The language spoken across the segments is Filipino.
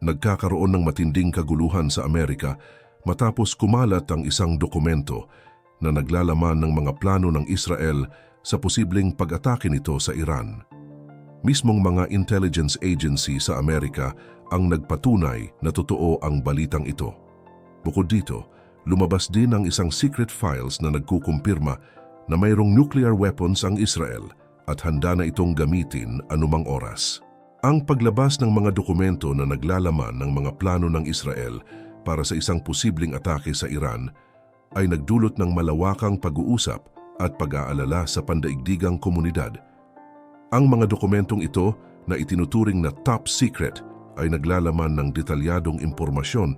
nagkakaroon ng matinding kaguluhan sa Amerika matapos kumalat ang isang dokumento na naglalaman ng mga plano ng Israel sa posibleng pag-atake nito sa Iran. Mismong mga intelligence agency sa Amerika ang nagpatunay na totoo ang balitang ito. Bukod dito, lumabas din ang isang secret files na nagkukumpirma na mayroong nuclear weapons ang Israel at handa na itong gamitin anumang oras. Ang paglabas ng mga dokumento na naglalaman ng mga plano ng Israel para sa isang posibleng atake sa Iran ay nagdulot ng malawakang pag-uusap at pag-aalala sa pandaigdigang komunidad. Ang mga dokumentong ito na itinuturing na top secret ay naglalaman ng detalyadong impormasyon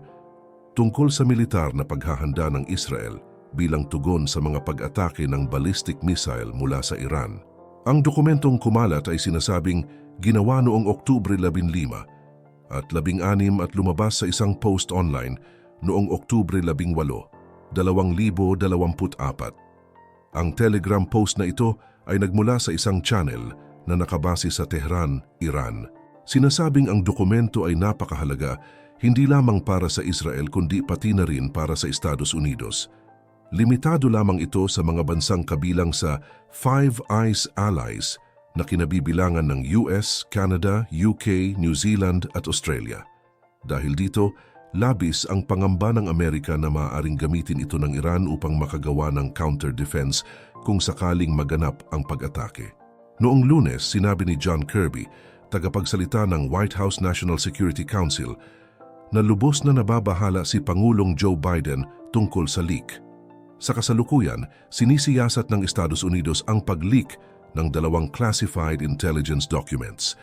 tungkol sa militar na paghahanda ng Israel bilang tugon sa mga pag-atake ng ballistic missile mula sa Iran. Ang dokumentong kumalat ay sinasabing ginawa noong Oktubre 15 at 16 at lumabas sa isang post online noong Oktubre 18, 2024. Ang telegram post na ito ay nagmula sa isang channel na nakabase sa Tehran, Iran. Sinasabing ang dokumento ay napakahalaga hindi lamang para sa Israel kundi pati na rin para sa Estados Unidos. Limitado lamang ito sa mga bansang kabilang sa Five Eyes Allies na kinabibilangan ng US, Canada, UK, New Zealand at Australia. Dahil dito, labis ang pangamba ng Amerika na maaaring gamitin ito ng Iran upang makagawa ng counter-defense kung sakaling maganap ang pag-atake. Noong lunes, sinabi ni John Kirby, tagapagsalita ng White House National Security Council, na lubos na nababahala si Pangulong Joe Biden tungkol sa leak. Sa kasalukuyan, sinisiyasat ng Estados Unidos ang pag-leak ng dalawang classified intelligence documents.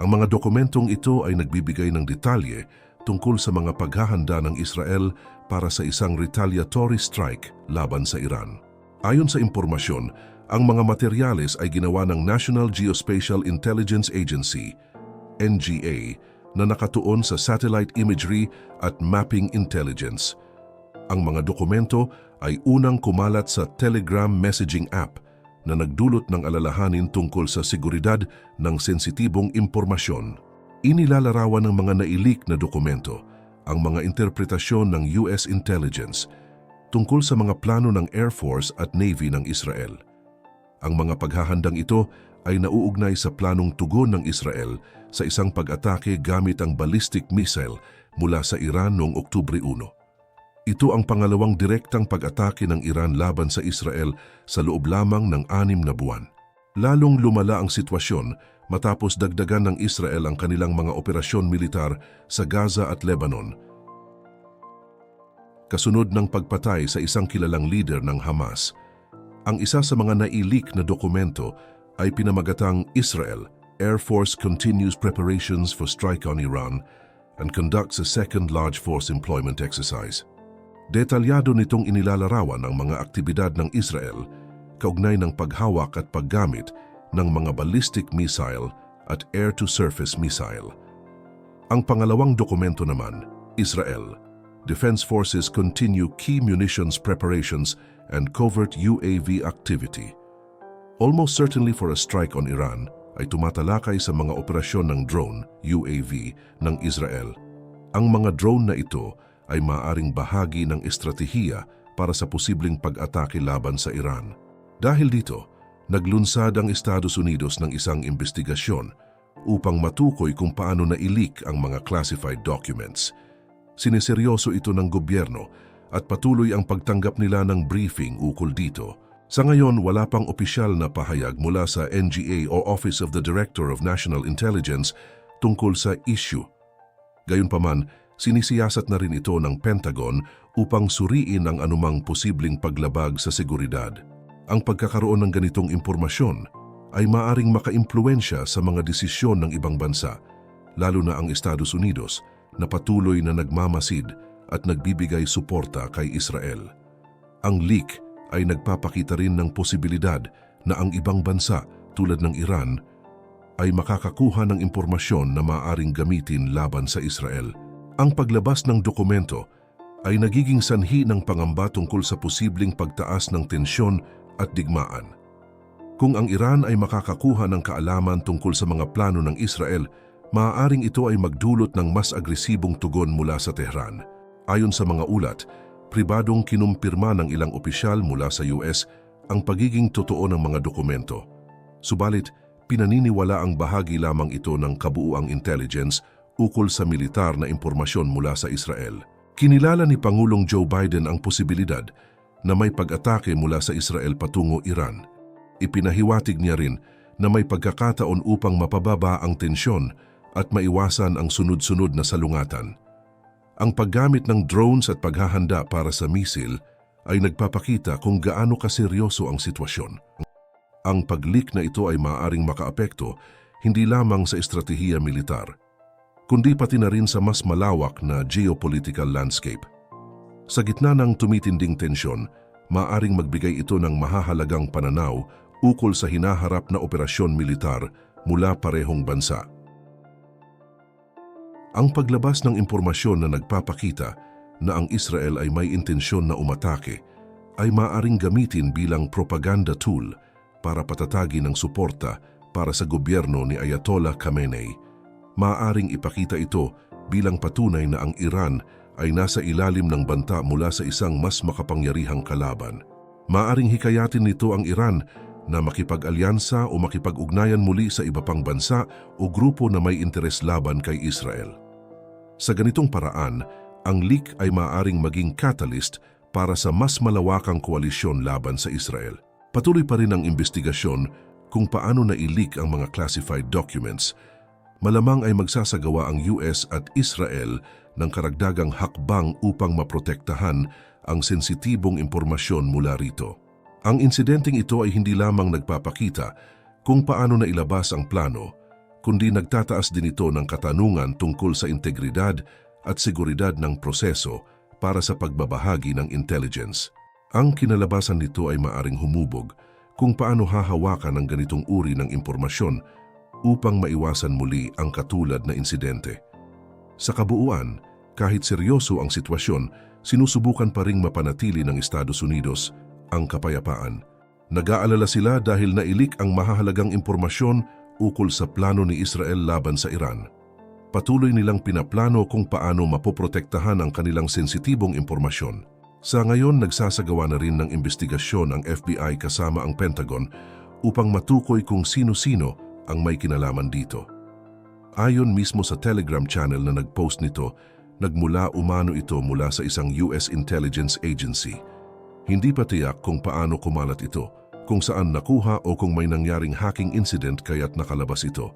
Ang mga dokumentong ito ay nagbibigay ng detalye tungkol sa mga paghahanda ng Israel para sa isang retaliatory strike laban sa Iran. Ayon sa impormasyon, ang mga materyales ay ginawa ng National Geospatial Intelligence Agency, NGA, na nakatuon sa satellite imagery at mapping intelligence. Ang mga dokumento ay unang kumalat sa Telegram messaging app na nagdulot ng alalahanin tungkol sa seguridad ng sensitibong impormasyon. Inilalarawan ng mga nailik na dokumento ang mga interpretasyon ng US intelligence tungkol sa mga plano ng Air Force at Navy ng Israel. Ang mga paghahandang ito ay nauugnay sa planong tugon ng Israel sa isang pag-atake gamit ang ballistic missile mula sa Iran noong Oktubre 1. Ito ang pangalawang direktang pag-atake ng Iran laban sa Israel sa loob lamang ng anim na buwan. Lalong lumala ang sitwasyon matapos dagdagan ng Israel ang kanilang mga operasyon militar sa Gaza at Lebanon. Kasunod ng pagpatay sa isang kilalang leader ng Hamas, ang isa sa mga nailik na dokumento ay pinamagatang Israel, Air Force continues preparations for strike on Iran and conducts a second large force employment exercise. Detalyado nitong inilalarawan ang mga aktibidad ng Israel kaugnay ng paghawak at paggamit ng mga ballistic missile at air-to-surface missile. Ang pangalawang dokumento naman, Israel, Defense Forces continue key munitions preparations and covert UAV activity. Almost certainly for a strike on Iran ay tumatalakay sa mga operasyon ng drone, UAV, ng Israel. Ang mga drone na ito ay maaring bahagi ng estratehiya para sa posibleng pag-atake laban sa Iran. Dahil dito, naglunsad ang Estados Unidos ng isang investigasyon upang matukoy kung paano na-ilik ang mga classified documents. Sineseryoso ito ng gobyerno at patuloy ang pagtanggap nila ng briefing ukol dito. Sa ngayon, wala pang opisyal na pahayag mula sa NGA o Office of the Director of National Intelligence tungkol sa issue. Gayunpaman, sinisiyasat na rin ito ng Pentagon upang suriin ang anumang posibleng paglabag sa seguridad. Ang pagkakaroon ng ganitong impormasyon ay maaring makaimpluensya sa mga desisyon ng ibang bansa, lalo na ang Estados Unidos na patuloy na nagmamasid at nagbibigay suporta kay Israel. Ang leak ay nagpapakita rin ng posibilidad na ang ibang bansa tulad ng Iran ay makakakuha ng impormasyon na maaring gamitin laban sa Israel. Ang paglabas ng dokumento ay nagiging sanhi ng pangamba tungkol sa posibleng pagtaas ng tensyon at digmaan. Kung ang Iran ay makakakuha ng kaalaman tungkol sa mga plano ng Israel, maaaring ito ay magdulot ng mas agresibong tugon mula sa Tehran. Ayon sa mga ulat, pribadong kinumpirma ng ilang opisyal mula sa US ang pagiging totoo ng mga dokumento. Subalit, pinaniniwala ang bahagi lamang ito ng kabuuang intelligence ukol sa militar na impormasyon mula sa Israel. Kinilala ni Pangulong Joe Biden ang posibilidad na may pag-atake mula sa Israel patungo Iran. Ipinahiwatig niya rin na may pagkakataon upang mapababa ang tensyon at maiwasan ang sunod-sunod na salungatan. Ang paggamit ng drones at paghahanda para sa misil ay nagpapakita kung gaano kaseryoso ang sitwasyon. Ang pag-leak na ito ay maaaring makaapekto hindi lamang sa estratehiya militar, kundi pati na rin sa mas malawak na geopolitical landscape. Sa gitna ng tumitinding tensyon, maaring magbigay ito ng mahahalagang pananaw ukol sa hinaharap na operasyon militar mula parehong bansa. Ang paglabas ng impormasyon na nagpapakita na ang Israel ay may intensyon na umatake ay maaring gamitin bilang propaganda tool para patatagin ang suporta para sa gobyerno ni Ayatollah Khamenei. Maaring ipakita ito bilang patunay na ang Iran ay nasa ilalim ng banta mula sa isang mas makapangyarihang kalaban. Maaring hikayatin nito ang Iran na makipag-alyansa o makipag-ugnayan muli sa iba pang bansa o grupo na may interes laban kay Israel. Sa ganitong paraan, ang leak ay maaring maging catalyst para sa mas malawakang koalisyon laban sa Israel. Patuloy pa rin ang investigasyon kung paano na-leak ang mga classified documents. Malamang ay magsasagawa ang US at Israel ng karagdagang hakbang upang maprotektahan ang sensitibong impormasyon mula rito. Ang insidenteng ito ay hindi lamang nagpapakita kung paano na ilabas ang plano, kundi nagtataas din ito ng katanungan tungkol sa integridad at seguridad ng proseso para sa pagbabahagi ng intelligence. Ang kinalabasan nito ay maaring humubog kung paano hahawakan ang ganitong uri ng impormasyon upang maiwasan muli ang katulad na insidente. Sa kabuuan, kahit seryoso ang sitwasyon, sinusubukan pa ring mapanatili ng Estados Unidos ang kapayapaan. Nag-aalala sila dahil nailik ang mahahalagang impormasyon ukol sa plano ni Israel laban sa Iran patuloy nilang pinaplano kung paano mapoprotektahan ang kanilang sensitibong impormasyon. Sa ngayon, nagsasagawa na rin ng investigasyon ang FBI kasama ang Pentagon upang matukoy kung sino-sino ang may kinalaman dito. Ayon mismo sa Telegram channel na nagpost nito, nagmula umano ito mula sa isang US intelligence agency. Hindi pa tiyak kung paano kumalat ito, kung saan nakuha o kung may nangyaring hacking incident kaya't nakalabas ito.